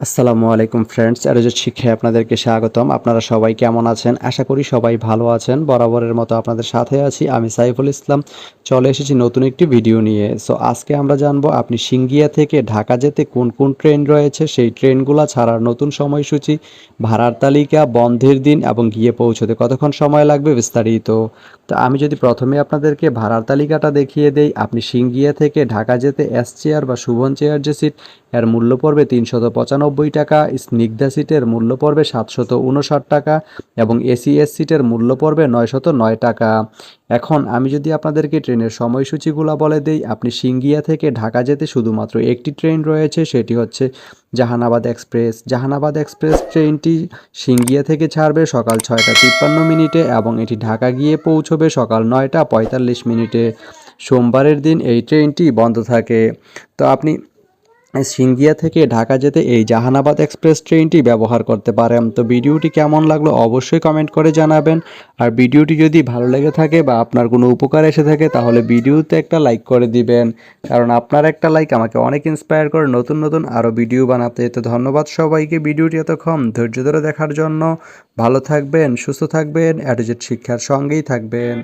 আসসালামু আলাইকুম ফ্রেন্ডস অ্যারোজের শিক্ষায় আপনাদেরকে স্বাগতম। আপনারা সবাই কেমন আছেন? আশা করি সবাই ভালো আছেন। বরাবরের মতো আপনাদের সাথে আছি আমি সাইফুল ইসলাম। চলে এসেছি নতুন একটি ভিডিও নিয়ে। সো, আজকে আমরা জানব আপনি সিঙ্গিয়া থেকে ঢাকা যেতে কোন কোন ট্রেন রয়েছে? সেই ট্রেনগুলো ছাড়ার নতুন সময়সূচি, ভাড়ার তালিকা, বন্ধের দিন এবং গিয়ে পৌঁছতে কতক্ষণ সময় লাগবে বিস্তারিত? তো, আমি যদি প্রথমে আপনাদেরকে ভাড়ার তালিকাটা দেখিয়ে দেই, আপনি সিঙ্গিয়া থেকে ঢাকা যেতে এস চেয়ার বা শুভন চেয়ার যে সিট, এর মূল্য পড়বে তিনশত পঁচানব্বই টাকা, স্নিগ্ধা সিটের মূল্য পড়বে সাতশত উনষাট টাকা এবং এসি এস সিটের মূল্য পড়বে নয়শত নয় টাকা। এখন আমি যদি আপনাদেরকে ট্রেনের সময়সূচিগুলো বলে দেই, আপনি সিঙ্গিয়া থেকে ঢাকা যেতে শুধুমাত্র একটি ট্রেন রয়েছে, সেটি হচ্ছে জাহানাবাদ এক্সপ্রেস। জাহানাবাদ এক্সপ্রেস ট্রেনটি সিঙ্গিয়া থেকে ছাড়বে সকাল ছয়টা তিপ্পান্ন মিনিটে এবং এটি ঢাকা গিয়ে পৌঁছবে সকাল নয়টা পঁয়তাল্লিশ মিনিটে। সোমবারের দিন এই ট্রেনটি বন্ধ থাকে। তো আপনি সিঙ্গিয়া থেকে ঢাকা যেতে এই জাহানাবাদ এক্সপ্রেস ট্রেনটি ব্যবহার করতে পারেন। তো ভিডিওটি কেমন লাগল অবশ্যই কমেন্ট করে জানাবেন। আর ভিডিওটি যদি ভালো লেগে থাকে বা আপনার কোনো উপকার এসে থাকে, তাহলে ভিডিওতে একটা লাইক করে দিবেন। কারণ আপনার একটা লাইক আমাকে অনেক ইন্সপায়ার করে নতুন নতুন আরও ভিডিও বানাতে। তো ধন্যবাদ সবাইকে ভিডিওটি এতক্ষণ ধৈর্য ধরে দেখার জন্য। ভালো থাকবেন, সুস্থ থাকবেন অ্যাডিজেট শিক্ষার সঙ্গেই থাকবেন।